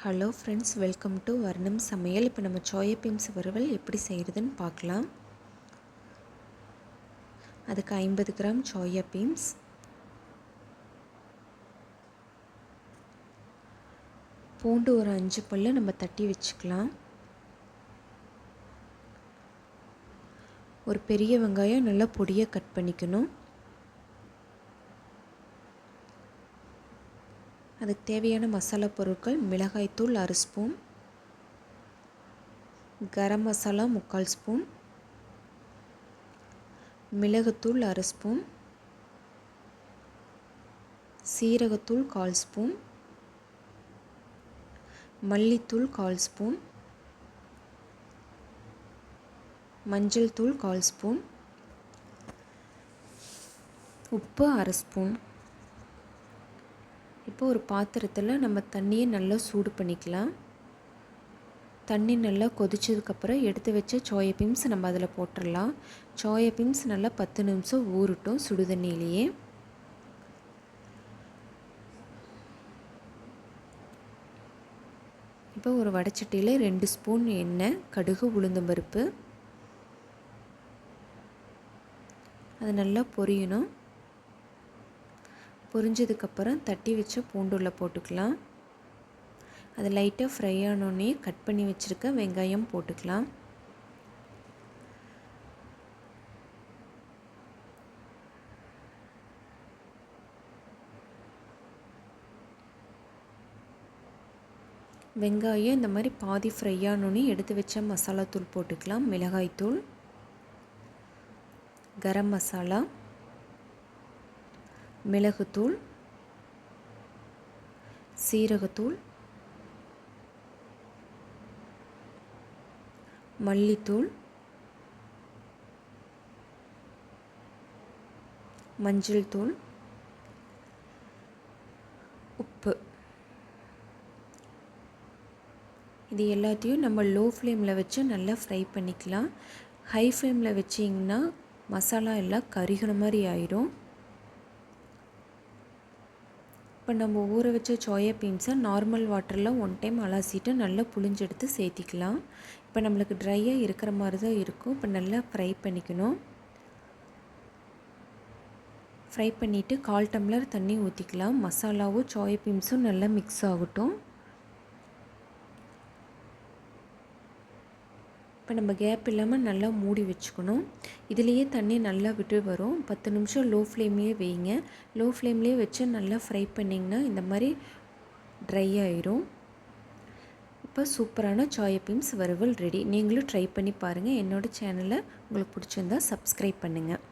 Hello friends welcome to வர்ணம் சமையல் இப்போ நம்ம சோயா பீன்ஸ் வறுவல் எப்படி செய்கிறதுன்னு பார்க்கலாம். அதுக்கு ஐம்பது கிராம் சோயா பீன்ஸ் பூண்டு ஒரு அஞ்சு பல்லு நம்ம தட்டி வச்சுக்கலாம். ஒரு பெரிய வெங்காயம் நல்லா பொடியாக கட் பண்ணிக்கணும். அதுக்கு தேவையான மசாலா பொருட்கள் மிளகாய்த்தூள் அரை ஸ்பூன் கரம் மசாலா முக்கால் ஸ்பூன் மிளகுத்தூள் அரை ஸ்பூன் சீரகத்தூள் கால் ஸ்பூன் மல்லித்தூள் கால் ஸ்பூன் மஞ்சள் தூள் கால் ஸ்பூன் உப்பு அரை ஸ்பூன். இப்போ ஒரு பாத்திரத்தில் நம்ம தண்ணியை நல்லா சூடு பண்ணிக்கலாம். தண்ணி நல்லா கொதிச்சதுக்கப்புறம் எடுத்து வச்ச சோய பீம்ஸ் நம்ம அதில் போட்டுடலாம் சோயா பீம்ஸ் நல்லா பத்து நிமிஷம் ஊறட்டும் சுடு தண்ணியிலேயே. இப்போ ஒரு வடைச்சட்டியில் ரெண்டு ஸ்பூன் எண்ணெய் கடுகு உளுந்தம்பருப்பு அது நல்லா பொரியணும். பொரிஞ்சதுக்கப்புறம் தட்டி வச்ச பூண்டுள்ள போட்டுக்கலாம். அது லைட்டாக ஃப்ரை ஆனோடனே கட் பண்ணி வச்சுருக்க வெங்காயம் போட்டுக்கலாம். வெங்காயம் இந்த மாதிரி பாதி ஃப்ரை ஆனோடனே எடுத்து வச்ச மசாலா தூள் போட்டுக்கலாம் மிளகாய்த்தூள் கரம் மசாலா. மிளகுத்தூள் சீரகத்தூள் மல்லித்தூள் மஞ்சள் தூள் உப்பு. இது எல்லாத்தையும் நம்ம லோ ஃப்ளேமில் வச்சு நல்லா ஃப்ரை பண்ணிக்கலாம். ஹை ஃப்ளேமில் வச்சிங்கன்னா மசாலா எல்லாம் கருகிற மாதிரி ஆயிரும். இப்போ நம்ம ஊற வச்ச சோயா பீன்ஸை நார்மல் வாட்டரில் ஒன் டைம் அலசிட்டு நல்லா புளிஞ்செடுத்து சேர்த்திக்கலாம். இப்போ நம்மளுக்கு ட்ரையாக இருக்கிற மாதிரி தான் இருக்கும். இப்போ நல்லா ஃப்ரை பண்ணிக்கணும். ஃப்ரை பண்ணிவிட்டு கால் டம்ளர் தண்ணி ஊற்றிக்கலாம் மசாலாவும் சோயா பீன்ஸும் நல்லா மிக்ஸ் ஆகட்டும். இப்போ நம்ம கேப் இல்லாமல் நல்லா மூடி வச்சுக்கணும். இதுலேயே தண்ணி நல்லா விட்டு வரும். பத்து நிமிஷம் லோ ஃப்ளேம்லேயே வைங்க. லோ ஃப்ளேம்லேயே வச்சு நல்லா ஃப்ரை பண்ணிங்கன்னா இந்த மாதிரி ட்ரை ஆயிரும். இப்போ சூப்பரான சாயப்பீம்ஸ் பீன்ஸ் வறுவல் ரெடி நீங்களும் ட்ரை பண்ணி பாருங்கள் என்னோடய சேனலை உங்களுக்கு பிடிச்சிருந்தா சப்ஸ்கிரைப் பண்ணுங்கள்